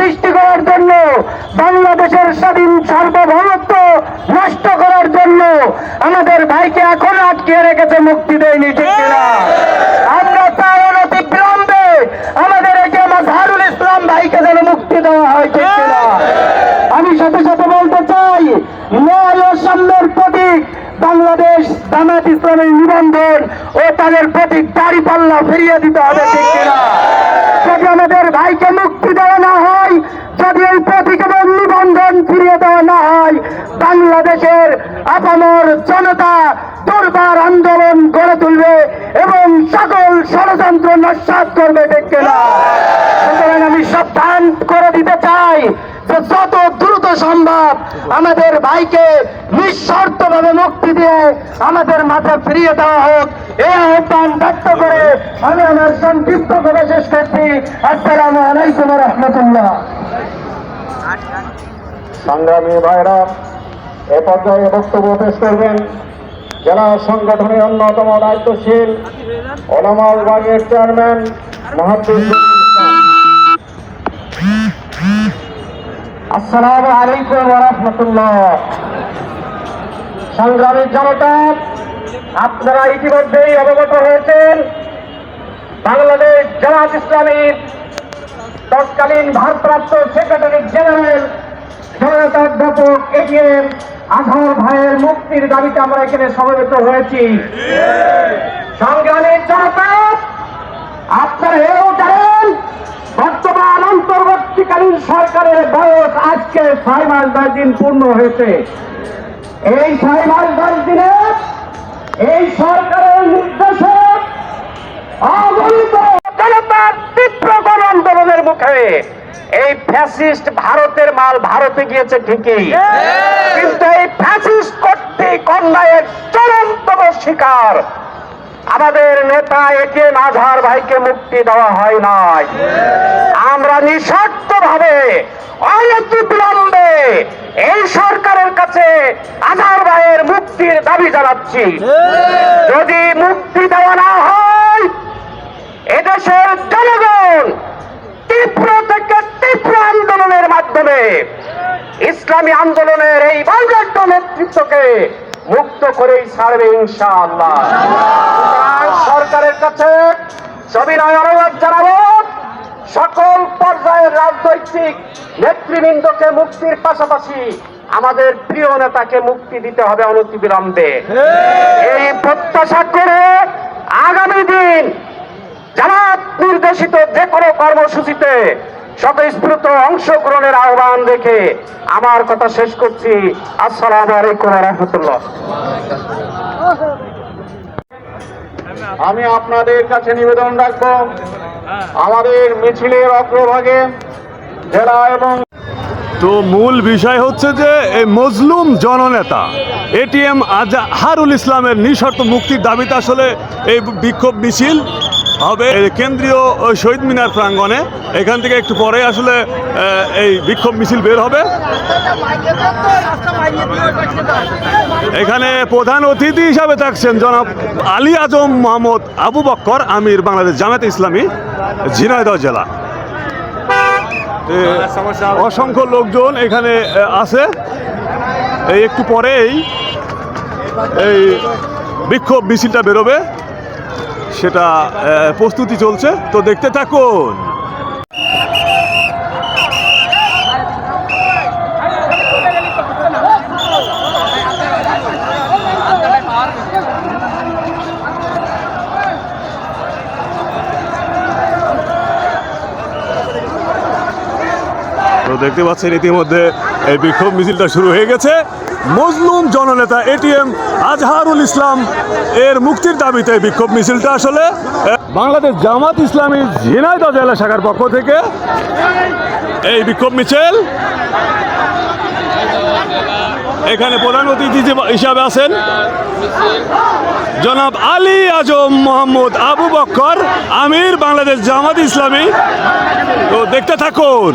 সৃষ্টি করার জন্য, বাংলাদেশের স্বাধীন সার্বভৌমত্ব নষ্ট করার জন্য আমাদের ভাইকে এখনও আটকে রেখেছে মুক্তি দেয়নি, ঠিক কিনা? আমরা চাই অনতি বিলম্বে আমাদের একে মাজহারুল ইসলাম ভাইকে যেন মুক্তি দেওয়া হয়, ঠিক কিনা? আমি সাথে সাথে বলতে চাই, ন্যায় ও সাম্যের প্রতীক বাংলাদেশ জামাত ইসলামের নিবন্ধন ও তাদের প্রতীক দাড়ি পাল্লা ফিরিয়ে দিতে হবে, ঠিক কিনা? আমাদের ভাইকে মুক্তি দেওয়া না হয় যদি এই প্রতীক এবং নিবন্ধন ফিরিয়ে দেওয়া না হয় বাংলাদেশের আপামর জনতা দুর্বার আন্দোলন গড়ে তুলবে এবং সকল ষড়যন্ত্র নস্বাত করবে কিনা? সুতরাং আমি সাবধান করে দিতে চাই যে যত দ্রুত সম্ভব আমাদের ভাইকে নিঃশর্ত ভাবে মুক্তি দিয়ে আমাদের মাঝে ফিরিয়ে দেওয়া হোক। এই আহ্বান ব্যক্ত করে আমি আমার সংক্ষিপ্ত করে শেষ করছি। আসসালামু আলাইকুম রহমতুল্লাহ। সংগ্রামী ভাইরা এ পর্যায়ে বক্তব্য পেশ করবেন জেলা সংগঠনের অন্যতম দায়িত্বশীল ওলামা বিভাগের চেয়ারম্যান মাহাতুর আসসালামু আলাইকুম রহমতুল্লাহ। সংগ্রামী জনতা, আপনারা ইতিমধ্যেই অবগত হয়েছেন, বাংলাদেশ জামাত ইসলামীর তৎকালীন ভারপ্রাপ্ত সেক্রেটারি জেনারেল জনতা অধ্যাপক এটিএম আজহার ভাইয়ের মুক্তির দাবিতে আমরা এখানে সমবেত হয়েছি। সংগ্রামী জনতা আপনারা এও জানেন বর্তমান অন্তর্বর্তীকালীন সরকারের বয়স আজকে ছয় মাস দশ দিন পূর্ণ হয়েছে। এই ছয় মাস দশ দিনে এই সরকারের নির্দেশে জনতার তীব্র গণ আন্দোলনের মুখে এই ফ্যাসিস্ট ভারতের মাল ভারতে গিয়েছে ঠিকই। কিন্তু এই ফ্যাসিস্ট কর্তৃক অন্যায়ের চরমতম শিকার আমাদের নেতা একে ভাইকে মুক্তি দেওয়া হয় নাই। আমরা নিঃস্বার্থ ভাবে অনতি বিলম্বে এই সরকারের কাছে আজহার ভাইয়ের মুক্তির দাবি জানাচ্ছি। যদি মুক্তি দেওয়া না হয় এদেশের জনগণ তীব্র থেকে তীব্র আন্দোলনের মাধ্যমে ইসলামী আন্দোলনের এই বাংলাদেশ নেতৃত্বকে মুক্ত করেই ছাড়বে ইনশাআল্লাহ। সরকারের কাছে সবিনয় অনুরোধ জানাব সকল পর্যায়ের রাজনৈতিক নেতৃবৃন্দকে মুক্তির পাশাপাশি আমাদের প্রিয় নেতাকে মুক্তি দিতে হবে অনতিবিলম্বে। এই প্রত্যাশা করে আগামী দিন জামাত নির্দেশিত যে কোনো কর্মসূচিতে স্বতঃস্ফূর্ত অংশগ্রহণের আহ্বান রেখে আমার কথা শেষ করছি। আসসালামু আলাইকুম রহমতুল্লাহ। আমি আপনাদের কাছে নিবেদন রাখব, আমাদের মিছিলের অগ্রভাগে জেলা এবং তো মূল বিষয় হচ্ছে যে এই মজলুম জননেতা এটিএম আজহারুল ইসলামের নিঃশর্ত মুক্তির দাবিতে আসলে এই বিক্ষোভ মিছিল হবে কেন্দ্রীয় শহীদ মিনার প্রাঙ্গণে। এখান থেকে একটু পরে আসলে এই বিক্ষোভ মিছিল বের হবে। এখানে প্রধান অতিথি হিসাবে থাকছেন জনাব আলী আজম মোহাম্মদ আবু বক্কর আমির বাংলাদেশ জামাত ইসলামী, ঝিনাইদহ জেলা। অসংখ্য লোকজন এখানে আছে। এই একটু পরেই এই বিক্ষোভ মিছিলটা বেরোবে। সেটা প্রস্তুতি চলছে। তো দেখতে থাকুন। তো দেখতে পাচ্ছেন, ইতিমধ্যে এই বিক্ষোভ মিছিলটা শুরু হয়ে গেছে। মজলুম জননেতা এটিএম আজহারুল ইসলাম এর মুক্তির দাবিতে বিক্ষোভ মিছিলটা আসলে বাংলাদেশ জামাত ইসলামী ঝিনাইদহ জেলা শাখার পক্ষ থেকে এই বিক্ষোভ মিছিল। এখানে প্রধান অতিথি হিসাবে আছেন জনাব আলী আজম মোহাম্মদ আবু বক্কর, আমির বাংলাদেশ জামাত ইসলামী। তো দেখতে থাকুন।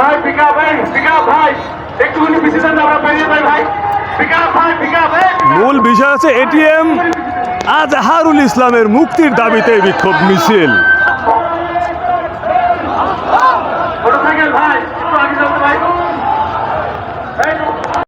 ভাই ভাই ভাই। একটুখানি পিছিয়ে যান আমরা বেরিয়ে যাই ভাই। মূল বিষয় আছে এটিএম আজহারুল ইসলামের মুক্তির দাবিতে বিক্ষোভ মিছিল।